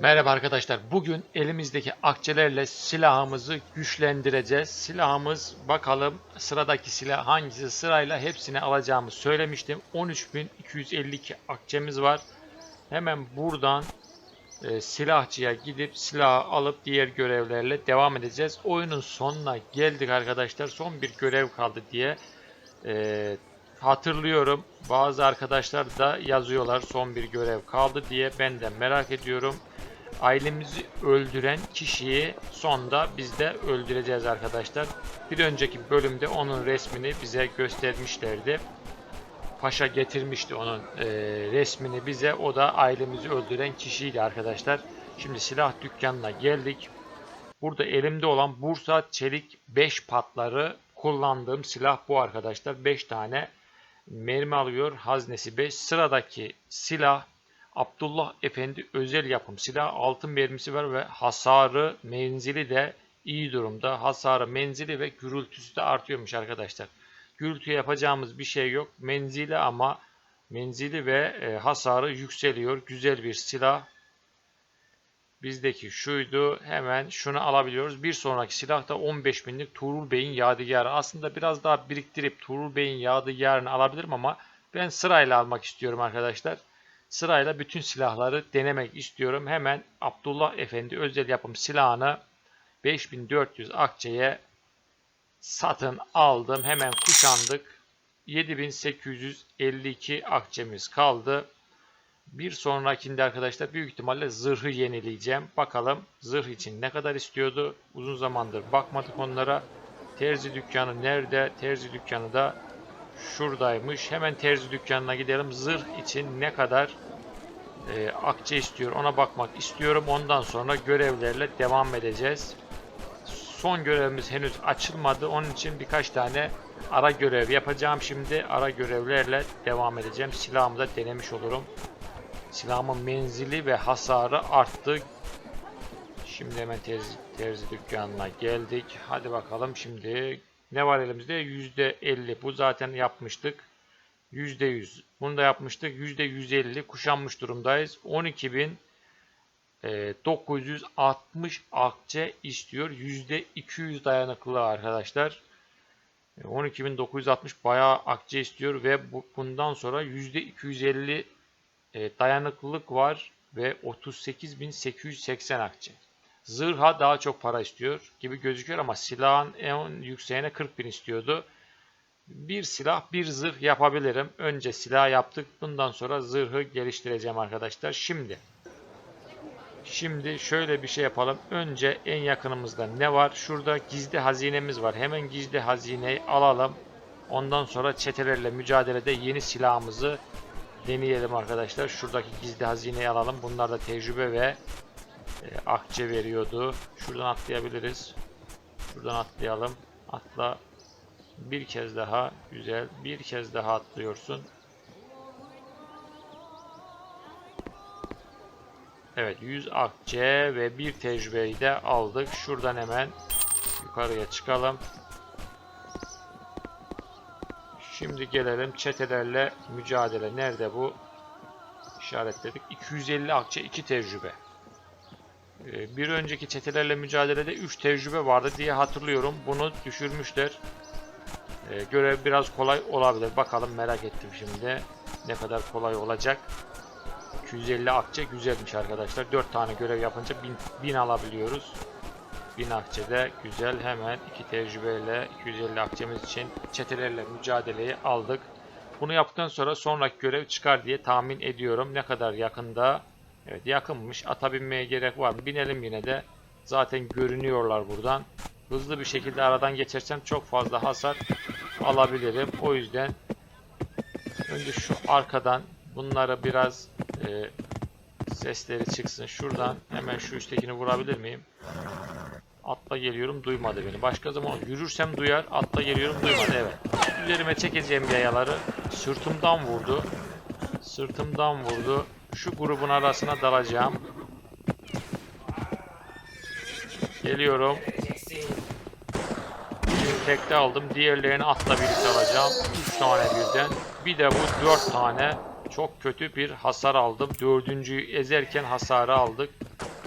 Merhaba arkadaşlar. Bugün elimizdeki akçelerle silahımızı güçlendireceğiz. Silahımız bakalım sıradaki silah hangisi sırayla hepsini alacağımı söylemiştim. 13.252 akçemiz var. Hemen buradan e, silahçıya gidip silahı alıp diğer görevlerle devam edeceğiz. Oyunun sonuna geldik arkadaşlar. Son bir görev kaldı diye e, hatırlıyorum. Bazı arkadaşlar da yazıyorlar son bir görev kaldı diye. Ben de merak ediyorum. Ailemizi öldüren kişiyi sonda biz de öldüreceğiz arkadaşlar. Bir önceki bölümde onun resmini bize göstermişlerdi. Paşa getirmişti onun e, resmini bize. O da ailemizi öldüren kişiydi arkadaşlar. Şimdi silah dükkanına geldik. Burada elimde olan Bursa Çelik 5 patları kullandığım silah bu arkadaşlar. 5 tane mermi alıyor. Haznesi 5. Sıradaki silah Abdullah Efendi özel yapım silah. Altın mermisi var ve hasarı menzili de iyi durumda. Hasarı menzili ve gürültüsü de artıyormuş arkadaşlar. Gürültü yapacağımız bir şey yok. Menzili ama menzili ve e, hasarı yükseliyor. Güzel bir silah. Bizdeki şuydu. Hemen şunu alabiliyoruz. Bir sonraki silah da 15 binlik Tuğrul Bey'in yadigarı. Aslında biraz daha biriktirip Tuğrul Bey'in yadigarını alabilirim ama ben sırayla almak istiyorum arkadaşlar. Sırayla bütün silahları denemek istiyorum. Hemen Abdullah Efendi özel yapım silahını 5400 akçeye satın aldım. Hemen kuşandık. 7852 akçemiz kaldı. Bir sonrakinde arkadaşlar büyük ihtimalle zırhı yenileyeceğim. Bakalım zırh için ne kadar istiyordu. Uzun zamandır bakmadık onlara. Terzi dükkanı nerede? Terzi dükkanı da şuradaymış. Hemen terzi dükkanına gidelim. Zırh için ne kadar e, akçe istiyor ona bakmak istiyorum. Ondan sonra görevlerle devam edeceğiz. Son görevimiz henüz açılmadı. Onun için birkaç tane ara görev yapacağım. Şimdi ara görevlerle devam edeceğim. Silahımı da denemiş olurum. Silahımın menzili ve hasarı arttı. Şimdi hemen terzi, terzi dükkanına geldik. Hadi bakalım şimdi ne var elimizde? %50. Bu zaten yapmıştık. %100. Bunu da yapmıştık. %150 kuşanmış durumdayız. 12.960 akçe istiyor. %200 dayanıklı arkadaşlar. 12.960 bayağı akçe istiyor ve bu, bundan sonra %250 e, dayanıklılık var ve 38.880 akçe. Zırha daha çok para istiyor gibi gözüküyor ama silahın en yükseğine 40.000 istiyordu. Bir silah, bir zırh yapabilirim. Önce silah yaptık. Bundan sonra zırhı geliştireceğim arkadaşlar. Şimdi Şimdi şöyle bir şey yapalım. Önce en yakınımızda ne var? Şurada gizli hazinemiz var. Hemen gizli hazineyi alalım. Ondan sonra çetelerle mücadelede yeni silahımızı deneyelim arkadaşlar. Şuradaki gizli hazineyi alalım. Bunlar da tecrübe ve e, akçe veriyordu. Şuradan atlayabiliriz. Şuradan atlayalım. Atla. Bir kez daha. Güzel. Bir kez daha atlıyorsun. Evet 100 akçe ve bir tecrübeyi de aldık. Şuradan hemen yukarıya çıkalım. Şimdi gelelim çetelerle mücadele. Nerede bu? İşaretledik. 250 akçe 2 tecrübe. Ee, Bir önceki çetelerle mücadelede 3 tecrübe vardı diye hatırlıyorum. Bunu düşürmüşler. Ee, Görev biraz kolay olabilir. Bakalım merak ettim şimdi. Ne kadar kolay olacak. 250 akçe güzelmiş arkadaşlar. 4 tane görev yapınca 1000, 1000 alabiliyoruz. 1000 akçe de güzel. Hemen 2 tecrübeyle 250 akçemiz için çetelerle mücadeleyi aldık. Bunu yaptıktan sonra sonraki görev çıkar diye tahmin ediyorum. Ne kadar yakında? Evet yakınmış. Ata binmeye gerek var mı? Binelim yine de. Zaten görünüyorlar buradan. Hızlı bir şekilde aradan geçersem çok fazla hasar alabilirim. O yüzden önce şu arkadan bunları biraz e, sesleri çıksın. Şuradan hemen şu üsttekini vurabilir miyim? Atla geliyorum duymadı beni. Başka zaman yürürsem duyar. Atla geliyorum duymadı evet. Üzerime çekeceğim yayaları. Sırtımdan vurdu. Sırtımdan vurdu. Şu grubun arasına dalacağım. Geliyorum. Birini tekte aldım. Diğerlerini atla birlikte alacağım. 3 tane birden. Bir de bu 4 tane. Çok kötü bir hasar aldım. Dördüncüyü ezerken hasarı aldık.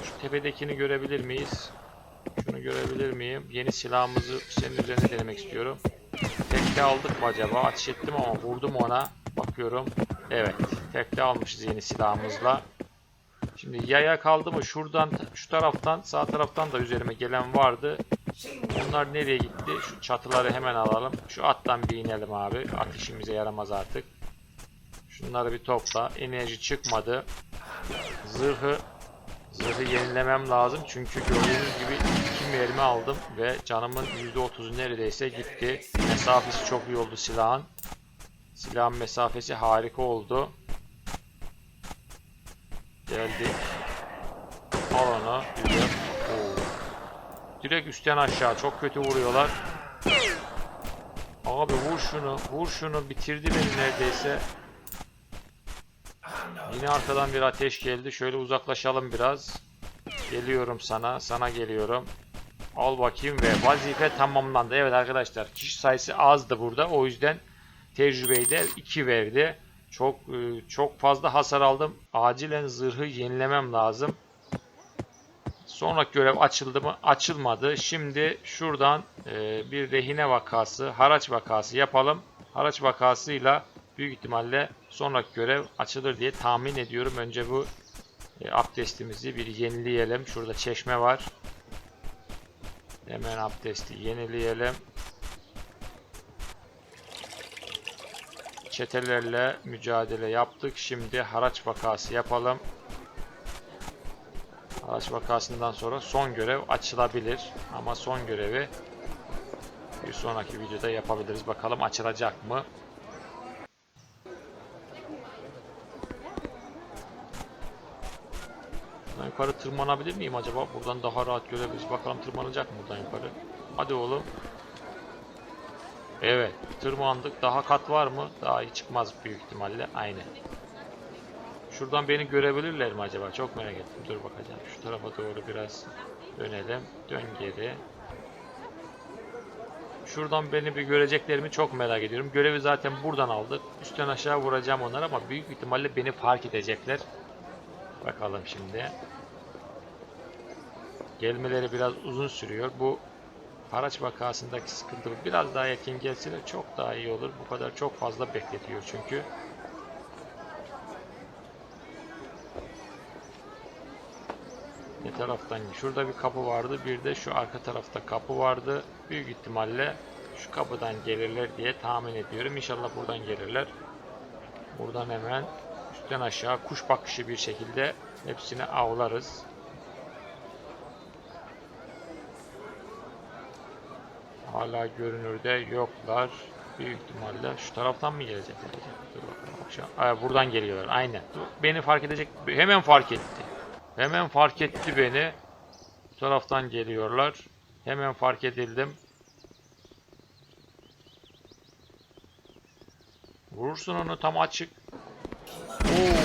Şu tepedekini görebilir miyiz? Şunu görebilir miyim? Yeni silahımızı senin üzerine denemek istiyorum. Tekte aldık mı acaba? Ateş ettim ama vurdum ona. Bakıyorum. Evet. Tekte almışız yeni silahımızla. Şimdi yaya kaldı mı? Şuradan, şu taraftan, sağ taraftan da üzerime gelen vardı. Bunlar nereye gitti? Şu çatıları hemen alalım. Şu attan bir inelim abi. At işimize yaramaz artık. Şunları bir topla. Enerji çıkmadı. Zırhı Zırhı yenilemem lazım çünkü gördüğünüz gibi iki mermi aldım ve canımın %30'u neredeyse gitti. Mesafesi çok iyi oldu silahın. Silahın mesafesi harika oldu. Geldik. Al onu. Güzel. Oo. Direkt üstten aşağı çok kötü vuruyorlar. Abi vur şunu. Vur şunu. Bitirdi beni neredeyse. Yine arkadan bir ateş geldi. Şöyle uzaklaşalım biraz. Geliyorum sana. Sana geliyorum. Al bakayım ve vazife tamamlandı. Evet arkadaşlar kişi sayısı azdı burada. O yüzden tecrübeyi de 2 verdi. Çok e, çok fazla hasar aldım. Acilen zırhı yenilemem lazım. Sonraki görev açıldı mı? Açılmadı. Şimdi şuradan e, bir rehine vakası, haraç vakası yapalım. Haraç vakasıyla büyük ihtimalle sonraki görev açılır diye tahmin ediyorum. Önce bu e, abdestimizi bir yenileyelim. Şurada çeşme var. Hemen abdesti yenileyelim. Çetelerle mücadele yaptık. Şimdi haraç vakası yapalım. Haraç vakasından sonra son görev açılabilir. Ama son görevi bir sonraki videoda yapabiliriz. Bakalım açılacak mı? Buradan yukarı tırmanabilir miyim acaba? Buradan daha rahat görebiliriz. Bakalım tırmanacak mı buradan yukarı? Hadi oğlum. Evet. Tırmandık. Daha kat var mı? Daha iyi çıkmaz büyük ihtimalle. Aynen. Şuradan beni görebilirler mi acaba? Çok merak ettim. Dur bakacağım. Şu tarafa doğru biraz dönelim. Dön geri. Şuradan beni bir göreceklerimi çok merak ediyorum. Görevi zaten buradan aldık. Üstten aşağı vuracağım onları ama büyük ihtimalle beni fark edecekler. Bakalım şimdi. Gelmeleri biraz uzun sürüyor. Bu araç vakasındaki sıkıntı biraz daha erken gelseler çok daha iyi olur. Bu kadar çok fazla bekletiyor çünkü. Ne taraftan? Şurada bir kapı vardı. Bir de şu arka tarafta kapı vardı. Büyük ihtimalle şu kapıdan gelirler diye tahmin ediyorum. İnşallah buradan gelirler. Buradan hemen üstten aşağı kuş bakışı bir şekilde hepsini avlarız. Hala görünürde yoklar. Büyük ihtimalle şu taraftan mı gelecekler? Dur bakalım. Şu, Aa, buradan geliyorlar. Aynen. Dur, Beni fark edecek. Hemen fark etti. Hemen fark etti beni. Bu taraftan geliyorlar. Hemen fark edildim. Vurursun onu tam açık. Oo.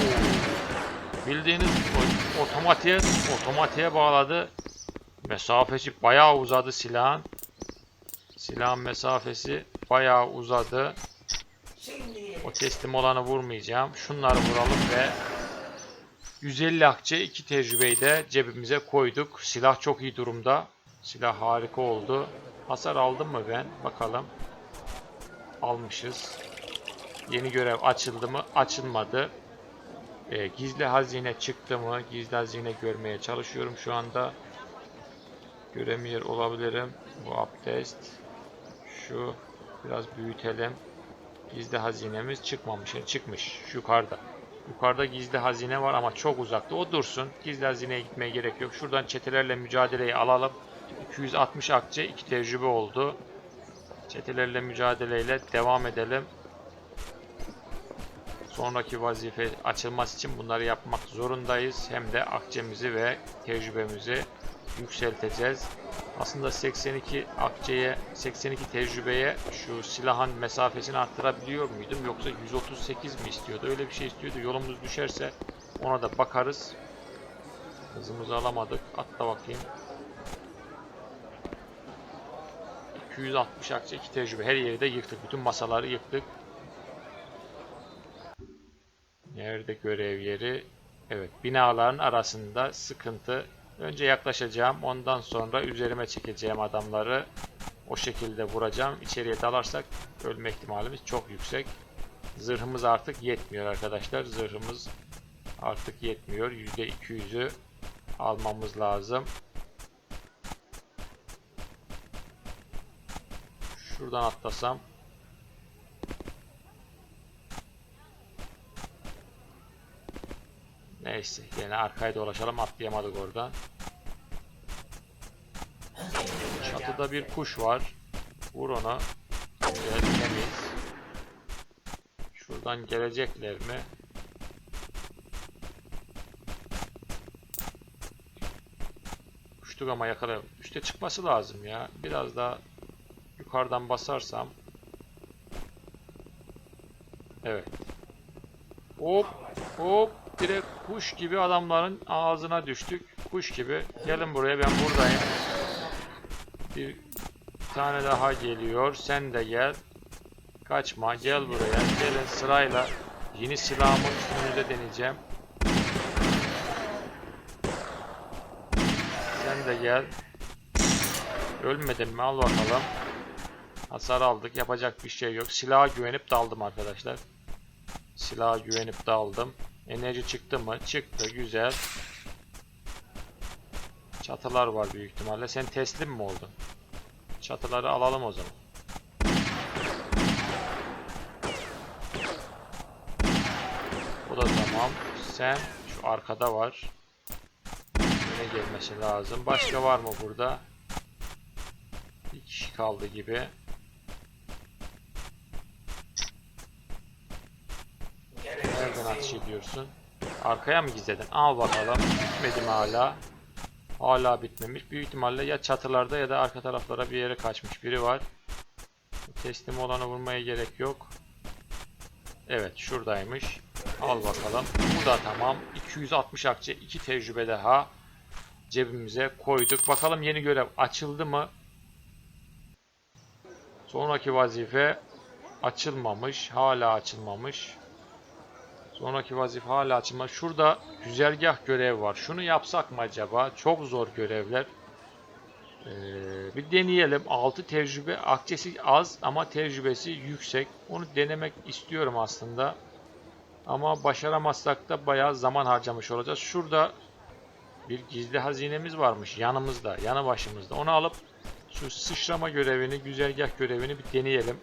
Bildiğiniz otomatiğe otomatiğe bağladı. Mesafesi bayağı uzadı silahın. Silahın mesafesi bayağı uzadı. O teslim olanı vurmayacağım. Şunları vuralım ve 150 akçe 2 tecrübeyi de cebimize koyduk. Silah çok iyi durumda. Silah harika oldu. Hasar aldım mı ben? Bakalım. Almışız. Yeni görev açıldı mı? Açılmadı. Ee, gizli hazine çıktı mı? Gizli hazine görmeye çalışıyorum şu anda. Göremiyor olabilirim. Bu abdest. Şu biraz büyütelim. Gizli hazinemiz çıkmamış. Yani çıkmış. Yukarıda. Yukarıda gizli hazine var ama çok uzakta. O dursun. Gizli hazineye gitmeye gerek yok. Şuradan çetelerle mücadeleyi alalım. 260 akçe 2 tecrübe oldu. Çetelerle mücadeleyle devam edelim. Sonraki vazife açılması için bunları yapmak zorundayız. Hem de akçemizi ve tecrübemizi yükselteceğiz. Aslında 82 akçeye, 82 tecrübeye şu silahın mesafesini arttırabiliyor muydum? Yoksa 138 mi istiyordu? Öyle bir şey istiyordu. Yolumuz düşerse ona da bakarız. Hızımızı alamadık. Atla bakayım. 260 akçe 2 tecrübe. Her yeri de yıktık. Bütün masaları yıktık. Nerede görev yeri? Evet, binaların arasında sıkıntı Önce yaklaşacağım. Ondan sonra üzerime çekeceğim adamları. O şekilde vuracağım. İçeriye dalarsak ölme ihtimalimiz çok yüksek. Zırhımız artık yetmiyor arkadaşlar. Zırhımız artık yetmiyor. %200'ü almamız lazım. Şuradan atlasam. Neyse yine arkaya dolaşalım atlayamadık oradan. Çatıda bir kuş var. Vur onu. Güzel temiz. Şuradan gelecekler mi? Uçtuk ama yakalayalım. Üste çıkması lazım ya. Biraz daha yukarıdan basarsam. Evet. Hop hop direkt kuş gibi adamların ağzına düştük. Kuş gibi. Gelin buraya ben buradayım. Bir tane daha geliyor. Sen de gel. Kaçma. Gel buraya. Gelin sırayla. Yeni silahımı üstünüze deneyeceğim. Sen de gel. Ölmedin mi? Al bakalım. Hasar aldık. Yapacak bir şey yok. Silaha güvenip daldım arkadaşlar. Silaha güvenip daldım. Enerji çıktı mı? Çıktı. Güzel. Çatılar var büyük ihtimalle. Sen teslim mi oldun? Çatıları alalım o zaman. Bu da tamam. Sen şu arkada var. Öne gelmesi lazım. Başka var mı burada? Bir kişi kaldı gibi. Nereden ateş ediyorsun? Arkaya mı gizledin? Al bakalım. Bitmedi hala? Hala bitmemiş. Büyük ihtimalle ya çatılarda ya da arka taraflara bir yere kaçmış biri var. Teslim olanı vurmaya gerek yok. Evet şuradaymış. Al bakalım. Bu da tamam. 260 akçe 2 tecrübe daha cebimize koyduk. Bakalım yeni görev açıldı mı? Sonraki vazife açılmamış. Hala açılmamış. Sonraki vazife hala açılmamış. Şurada güzergah görev var. Şunu yapsak mı acaba? Çok zor görevler. Ee, bir deneyelim. 6 tecrübe akçesi az ama tecrübesi yüksek. Onu denemek istiyorum aslında. Ama başaramazsak da bayağı zaman harcamış olacağız. Şurada bir gizli hazinemiz varmış yanımızda, yanı başımızda. Onu alıp şu sıçrama görevini, güzergah görevini bir deneyelim.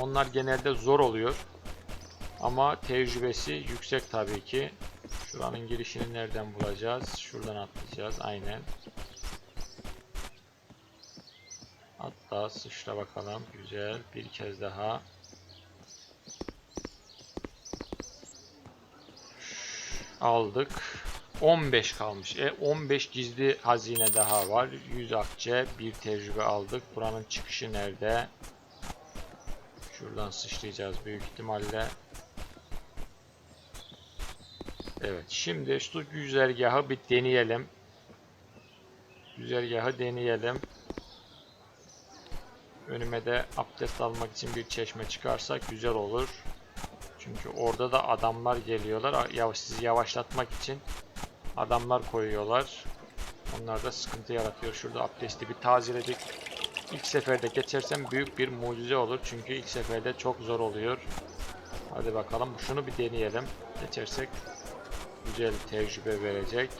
Onlar genelde zor oluyor. Ama tecrübesi yüksek tabii ki. Şuranın girişini nereden bulacağız? Şuradan atlayacağız. Aynen. Hatta sıçra bakalım. Güzel. Bir kez daha. Aldık. 15 kalmış. E 15 gizli hazine daha var. 100 akçe, bir tecrübe aldık. Buranın çıkışı nerede? Şuradan sıçrayacağız büyük ihtimalle. Evet, şimdi şu güzergahı bir deneyelim. Güzergahı deneyelim. Önüme de abdest almak için bir çeşme çıkarsa güzel olur. Çünkü orada da adamlar geliyorlar. Yavaş, sizi yavaşlatmak için adamlar koyuyorlar. Onlar da sıkıntı yaratıyor. Şurada abdesti bir tazeledik. İlk seferde geçersem büyük bir mucize olur. Çünkü ilk seferde çok zor oluyor. Hadi bakalım. Şunu bir deneyelim. Geçersek güzel tecrübe verecek.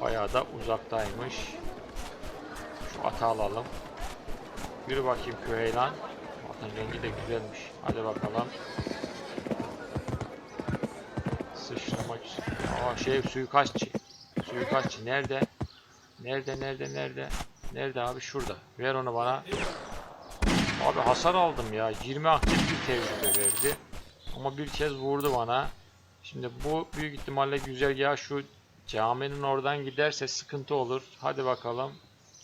Bayağı da uzaktaymış. Şu atı alalım. Yürü bakayım Küheylan. Atın rengi de güzelmiş. Hadi bakalım. Sıçramak Aa şey suikastçı. Suikastçı nerede? Nerede nerede nerede? Nerede abi şurada. Ver onu bana. Abi hasar aldım ya. 20 aktif bir tecrübe verdi. Ama bir kez vurdu bana. Şimdi bu büyük ihtimalle güzergah şu caminin oradan giderse sıkıntı olur. Hadi bakalım.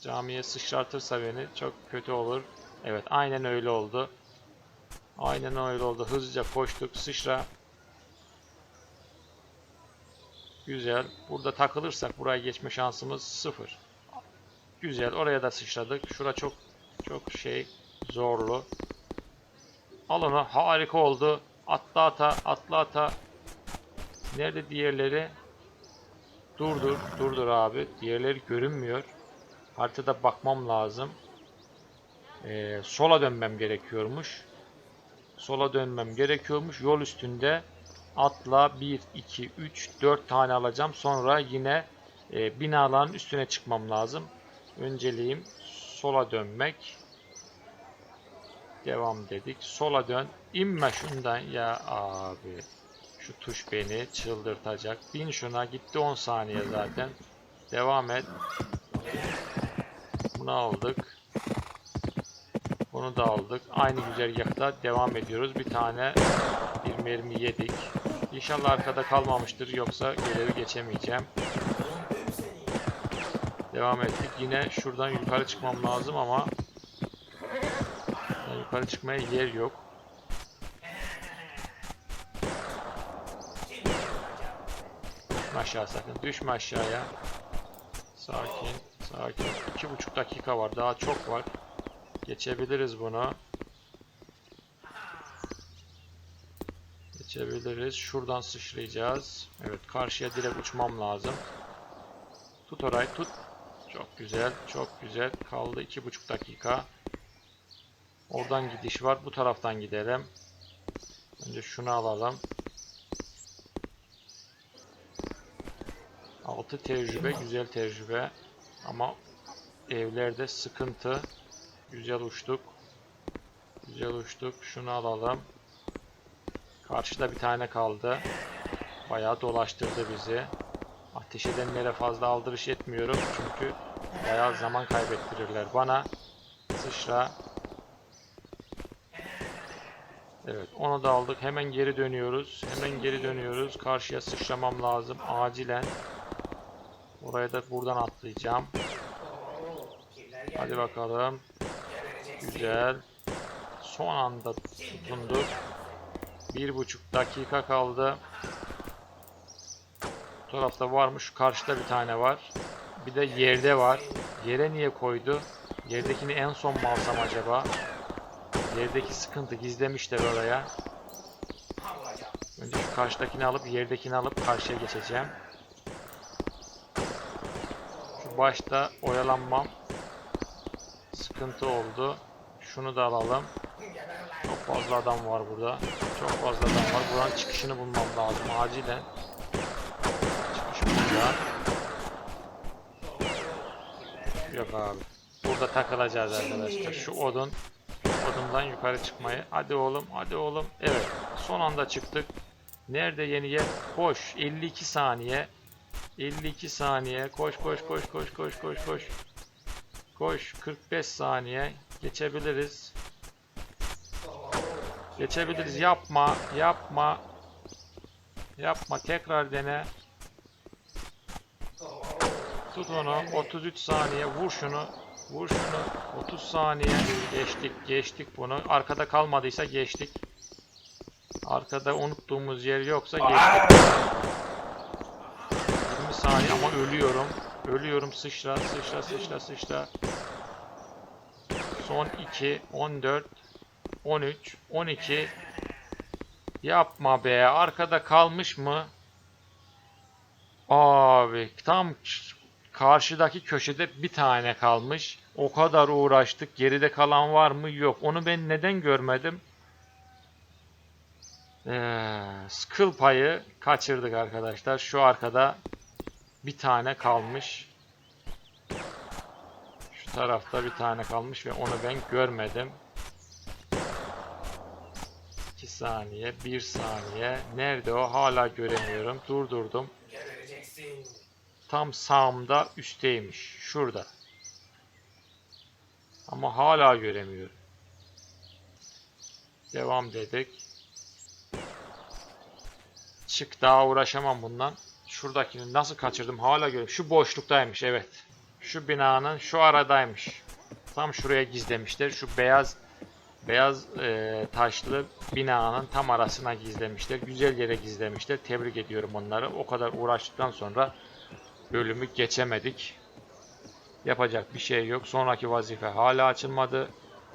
Camiye sıçratırsa beni çok kötü olur. Evet aynen öyle oldu. Aynen öyle oldu. Hızlıca koştuk. Sıçra. Güzel. Burada takılırsak buraya geçme şansımız sıfır. Güzel. Oraya da sıçradık. Şura çok çok şey zorlu. Al. Harika oldu. Atla ata. Atla ata. Nerede diğerleri? Durdur, durdur abi. Diğerleri görünmüyor. Haritada bakmam lazım. Ee, sola dönmem gerekiyormuş. Sola dönmem gerekiyormuş. Yol üstünde atla 1, 2, 3, 4 tane alacağım. Sonra yine e, binaların üstüne çıkmam lazım. Önceliğim sola dönmek. Devam dedik. Sola dön. İnme şundan ya abi. Şu tuş beni çıldırtacak. Bin şuna. Gitti 10 saniye zaten. Devam et. Bunu aldık. Bunu da aldık. Aynı güzergahta devam ediyoruz. Bir tane bir mermi yedik. İnşallah arkada kalmamıştır. Yoksa görevi geçemeyeceğim. Devam ettik. Yine şuradan yukarı çıkmam lazım ama yukarı çıkmaya yer yok. Aşağı sakın. Düşme aşağıya. Sakin. Sakin. İki buçuk dakika var. Daha çok var. Geçebiliriz bunu. Geçebiliriz. Şuradan sıçrayacağız. Evet karşıya direkt uçmam lazım. Tut orayı tut. Çok güzel. Çok güzel. Kaldı iki buçuk dakika. Oradan gidiş var. Bu taraftan gidelim. Önce şunu alalım. 6 tecrübe. Güzel tecrübe. Ama evlerde sıkıntı. Güzel uçtuk. Güzel uçtuk. Şunu alalım. Karşıda bir tane kaldı. Bayağı dolaştırdı bizi. Ateş edenlere fazla aldırış etmiyorum. Çünkü bayağı zaman kaybettirirler bana. Sıçra. Evet onu da aldık. Hemen geri dönüyoruz. Hemen geri dönüyoruz. Karşıya sıçramam lazım. Acilen. Oraya da buradan atlayacağım. Hadi bakalım. Güzel. Son anda tutunduk. Bir buçuk dakika kaldı. Bu tarafta varmış. Şu karşıda bir tane var. Bir de yerde var. Yere niye koydu? Yerdekini en son mu alsam acaba? Yerdeki sıkıntı gizlemişler oraya. Önce şu karşıdakini alıp yerdekini alıp karşıya geçeceğim. Başta oyalanmam sıkıntı oldu. Şunu da alalım. Çok fazla adam var burada. Çok fazla adam var. Buranın çıkışını bulmam lazım acilen. Çıkış burada. Yok abi. Burada takılacağız arkadaşlar. Şu odun odundan yukarı çıkmayı. Hadi oğlum, hadi oğlum. Evet. Son anda çıktık. Nerede yeni yer? Koş. 52 saniye. 52 saniye. Koş koş koş koş koş koş koş. Koş. 45 saniye. Geçebiliriz. Geçebiliriz. Yapma. Yapma. Yapma. Tekrar dene. Tut onu. 33 saniye. Vur şunu. Vur şunu. 30 saniye. Geçtik. Geçtik bunu. Arkada kalmadıysa geçtik. Arkada unuttuğumuz yer yoksa geçtik. 20 saniye ama ölüyorum. Ölüyorum. Sıçra. Sıçra. Sıçra. Sıçra. Son 2. 14. 13. 12. Yapma be. Arkada kalmış mı? Abi tam karşıdaki köşede bir tane kalmış. O kadar uğraştık. Geride kalan var mı? Yok. Onu ben neden görmedim? Ee, skill payı kaçırdık arkadaşlar. Şu arkada bir tane kalmış. Şu tarafta bir tane kalmış ve onu ben görmedim. 2 saniye, 1 saniye. Nerede o? Hala göremiyorum. Durdurdum. Tam sağımda üstteymiş. Şurada. Ama hala göremiyorum. Devam dedik. Çık daha uğraşamam bundan. Şuradakini nasıl kaçırdım hala görüyorum. Şu boşluktaymış evet. Şu binanın şu aradaymış. Tam şuraya gizlemişler. Şu beyaz beyaz e, taşlı binanın tam arasına gizlemişler. Güzel yere gizlemişler. Tebrik ediyorum onları. O kadar uğraştıktan sonra bölümü geçemedik. Yapacak bir şey yok. Sonraki vazife hala açılmadı.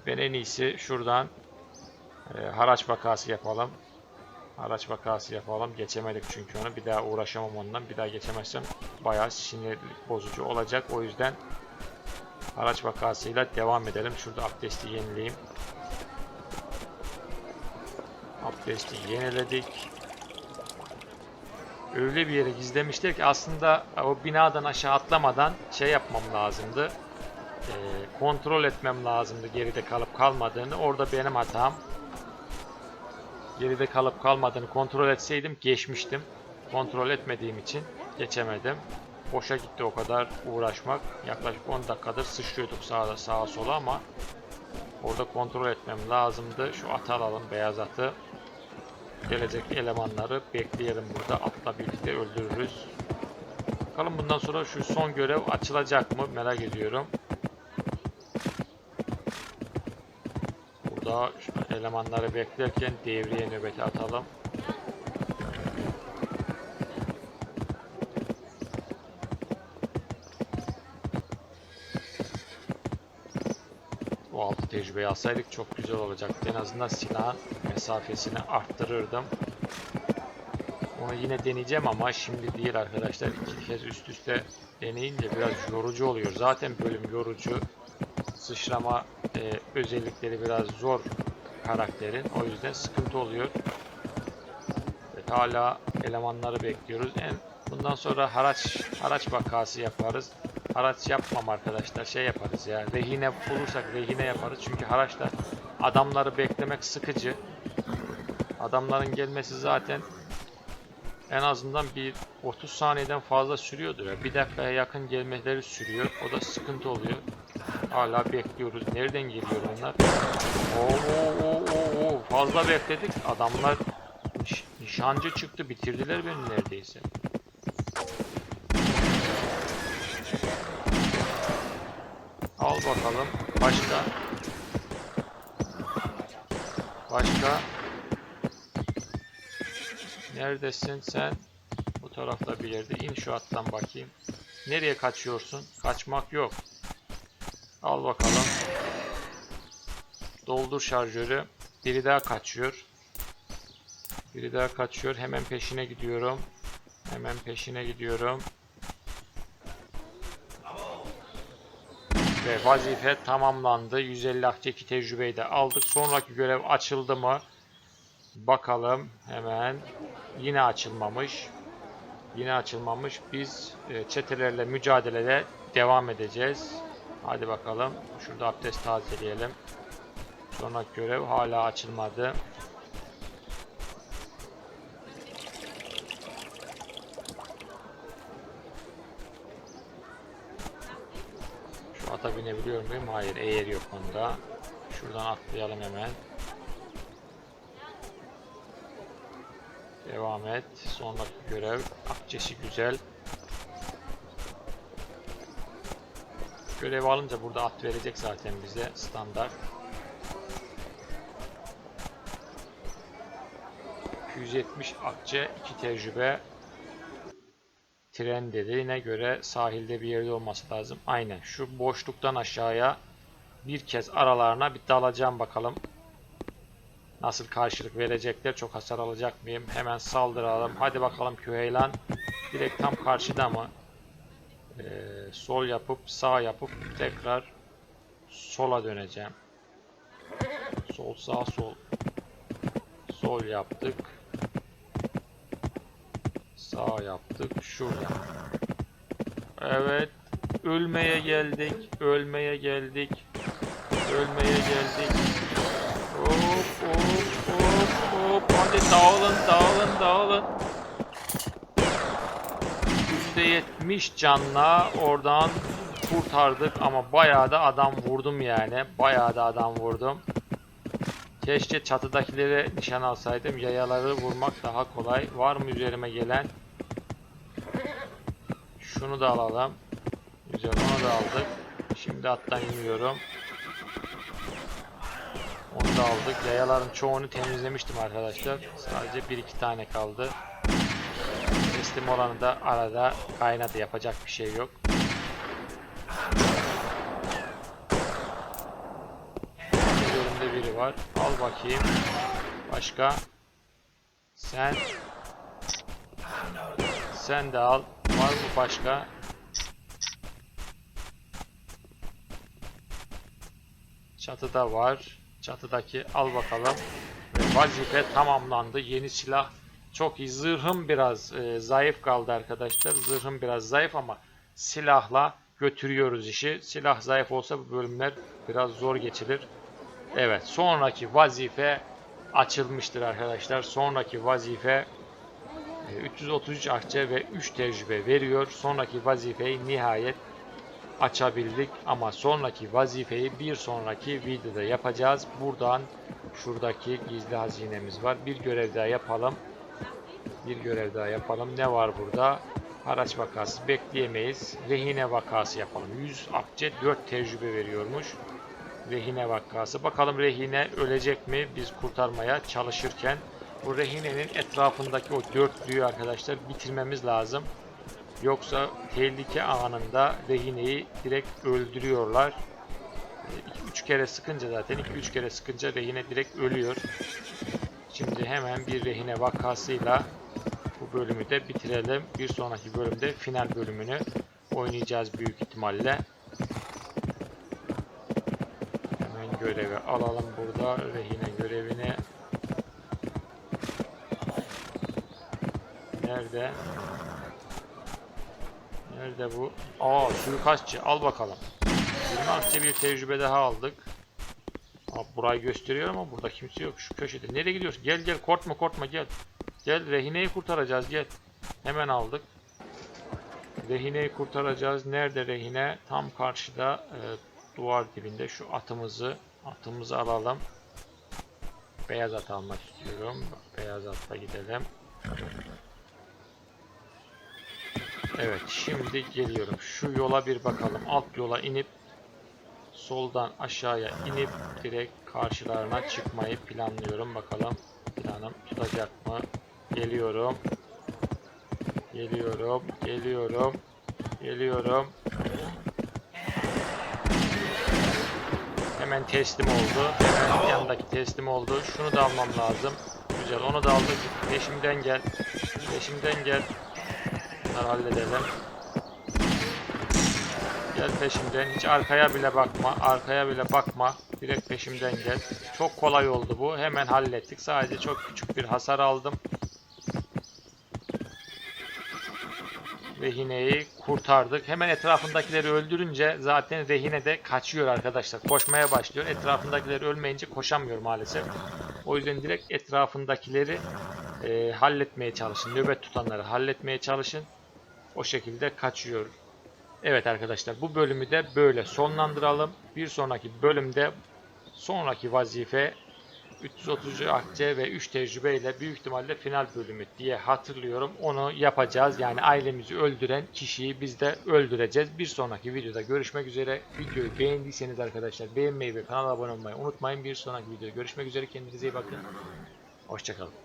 Ben en iyisi şuradan e, haraç vakası yapalım. Araç vakası yapalım. Geçemedik çünkü onu. Bir daha uğraşamam ondan. Bir daha geçemezsem bayağı sinir bozucu olacak. O yüzden araç vakasıyla devam edelim. Şurada abdesti yenileyim. Abdesti yeniledik. Öyle bir yere gizlemişler ki aslında o binadan aşağı atlamadan şey yapmam lazımdı. Ee, kontrol etmem lazımdı geride kalıp kalmadığını. Orada benim hatam. Geride kalıp kalmadığını kontrol etseydim geçmiştim. Kontrol etmediğim için geçemedim. Boşa gitti o kadar uğraşmak. Yaklaşık 10 dakikadır sıçrıyorduk sağa sağa sola ama orada kontrol etmem lazımdı. Şu atı alalım beyaz atı. Gelecek elemanları bekleyelim burada. Atla birlikte öldürürüz. Bakalım bundan sonra şu son görev açılacak mı merak ediyorum. Burada elemanları beklerken devriye nöbeti atalım. Bu altı tecrübeyi alsaydık çok güzel olacaktı. En azından silahın mesafesini arttırırdım. Onu yine deneyeceğim ama şimdi değil arkadaşlar. İki kez üst üste deneyince biraz yorucu oluyor. Zaten bölüm yorucu. Sıçrama e, özellikleri biraz zor karakterin. O yüzden sıkıntı oluyor. Evet, hala elemanları bekliyoruz. En bundan sonra haraç haraç vakası yaparız. Haraç yapmam arkadaşlar. Şey yaparız ya. Rehine bulursak rehine yaparız. Çünkü haraçta adamları beklemek sıkıcı. Adamların gelmesi zaten en azından bir 30 saniyeden fazla sürüyordur. Bir dakikaya yakın gelmeleri sürüyor. O da sıkıntı oluyor. Hala bekliyoruz. Nereden geliyor onlar? Oo, oo, oo. Fazla bekledik. Adamlar niş- nişancı çıktı. Bitirdiler beni neredeyse. Al bakalım. Başka. Başka. Neredesin sen? Bu tarafta bir yerde. İn şu attan bakayım. Nereye kaçıyorsun? Kaçmak yok. Al bakalım. Doldur şarjörü. Biri daha kaçıyor. Biri daha kaçıyor. Hemen peşine gidiyorum. Hemen peşine gidiyorum. Ve vazife tamamlandı. 150 akçeki tecrübeyi de aldık. Sonraki görev açıldı mı? Bakalım hemen. Yine açılmamış. Yine açılmamış. Biz e, çetelerle mücadelede devam edeceğiz. Hadi bakalım. Şurada abdest tazeleyelim. Sonraki görev hala açılmadı. Şu ata binebiliyor muyum? Hayır, eğer yok onda. Şuradan atlayalım hemen. Devam et. Sonraki görev. Akçesi güzel. Görev alınca burada at verecek zaten bize. Standart. 270 akçe, 2 tecrübe. Tren dediğine göre sahilde bir yerde olması lazım. Aynen. Şu boşluktan aşağıya bir kez aralarına bir dalacağım bakalım. Nasıl karşılık verecekler? Çok hasar alacak mıyım? Hemen saldıralım. Hadi bakalım Küheylan. Direkt tam karşıda mı? Ee, sol yapıp sağ yapıp tekrar sola döneceğim. Sol sağ sol. Sol yaptık. Sağ yaptık. Şurada. Evet. Ölmeye geldik. Ölmeye geldik. Ölmeye geldik. Hop hop hop hop. Hadi dağılın dağılın dağılın. %70 canla oradan kurtardık ama bayağı da adam vurdum yani. Bayağı da adam vurdum. Keşke çatıdakilere nişan alsaydım. Yayaları vurmak daha kolay. Var mı üzerime gelen? Şunu da alalım. Güzel onu da aldık. Şimdi attan iniyorum. Onu da aldık. Yayaların çoğunu temizlemiştim arkadaşlar. Sadece bir iki tane kaldı. Teslim olanı da arada kaynadı. Yapacak bir şey yok. Bölümde biri var. Al bakayım. Başka. Sen sen de al. Var mı başka? Çatıda var. Çatıdaki al bakalım. Ve vazife tamamlandı. Yeni silah çok iyi. Zırhım biraz e, zayıf kaldı arkadaşlar. Zırhım biraz zayıf ama silahla götürüyoruz işi. Silah zayıf olsa bu bölümler biraz zor geçilir. Evet sonraki vazife açılmıştır arkadaşlar. Sonraki vazife e, 333 akçe ve 3 tecrübe veriyor. Sonraki vazifeyi nihayet açabildik ama sonraki vazifeyi bir sonraki videoda yapacağız. Buradan şuradaki gizli hazinemiz var. Bir görev daha yapalım. Bir görev daha yapalım. Ne var burada? Haraç vakası bekleyemeyiz. Rehine vakası yapalım. 100 akçe 4 tecrübe veriyormuş. Rehine vakası. Bakalım rehine ölecek mi biz kurtarmaya çalışırken. Bu rehinenin etrafındaki o dörtlüyü arkadaşlar bitirmemiz lazım. Yoksa tehlike anında rehineyi direkt öldürüyorlar. 3 kere sıkınca zaten 2-3 kere sıkınca rehine direkt ölüyor. Şimdi hemen bir rehine vakasıyla bölümü de bitirelim. Bir sonraki bölümde final bölümünü oynayacağız büyük ihtimalle. Hemen görevi alalım burada. Rehine görevini. Nerede? Nerede bu? Aa suikastçı al bakalım. 20 akçe bir tecrübe daha aldık. Aa, burayı gösteriyor ama burada kimse yok. Şu köşede. Nereye gidiyorsun? Gel gel korkma korkma gel. Gel rehineyi kurtaracağız gel. Hemen aldık. Rehineyi kurtaracağız. Nerede rehine? Tam karşıda e, duvar dibinde şu atımızı atımızı alalım. Beyaz at almak istiyorum. Beyaz atla gidelim. Evet şimdi geliyorum. Şu yola bir bakalım. Alt yola inip soldan aşağıya inip direkt karşılarına çıkmayı planlıyorum. Bakalım planım tutacak mı? Geliyorum. Geliyorum. Geliyorum. Geliyorum. Hemen teslim oldu. Hemen yanındaki teslim oldu. Şunu da almam lazım. Güzel onu da aldık. Peşimden gel. Peşimden gel. Bunları halledelim. Gel peşimden. Hiç arkaya bile bakma. Arkaya bile bakma. Direkt peşimden gel. Çok kolay oldu bu. Hemen hallettik. Sadece çok küçük bir hasar aldım. Rehineyi kurtardık. Hemen etrafındakileri öldürünce zaten rehine de kaçıyor arkadaşlar. Koşmaya başlıyor. Etrafındakileri ölmeyince koşamıyor maalesef. O yüzden direkt etrafındakileri e, halletmeye çalışın. Nöbet tutanları halletmeye çalışın. O şekilde kaçıyor. Evet arkadaşlar bu bölümü de böyle sonlandıralım. Bir sonraki bölümde sonraki vazife 330 akçe ve 3 tecrübe ile büyük ihtimalle final bölümü diye hatırlıyorum. Onu yapacağız. Yani ailemizi öldüren kişiyi biz de öldüreceğiz. Bir sonraki videoda görüşmek üzere. Videoyu beğendiyseniz arkadaşlar beğenmeyi ve kanala abone olmayı unutmayın. Bir sonraki videoda görüşmek üzere. Kendinize iyi bakın. Hoşçakalın.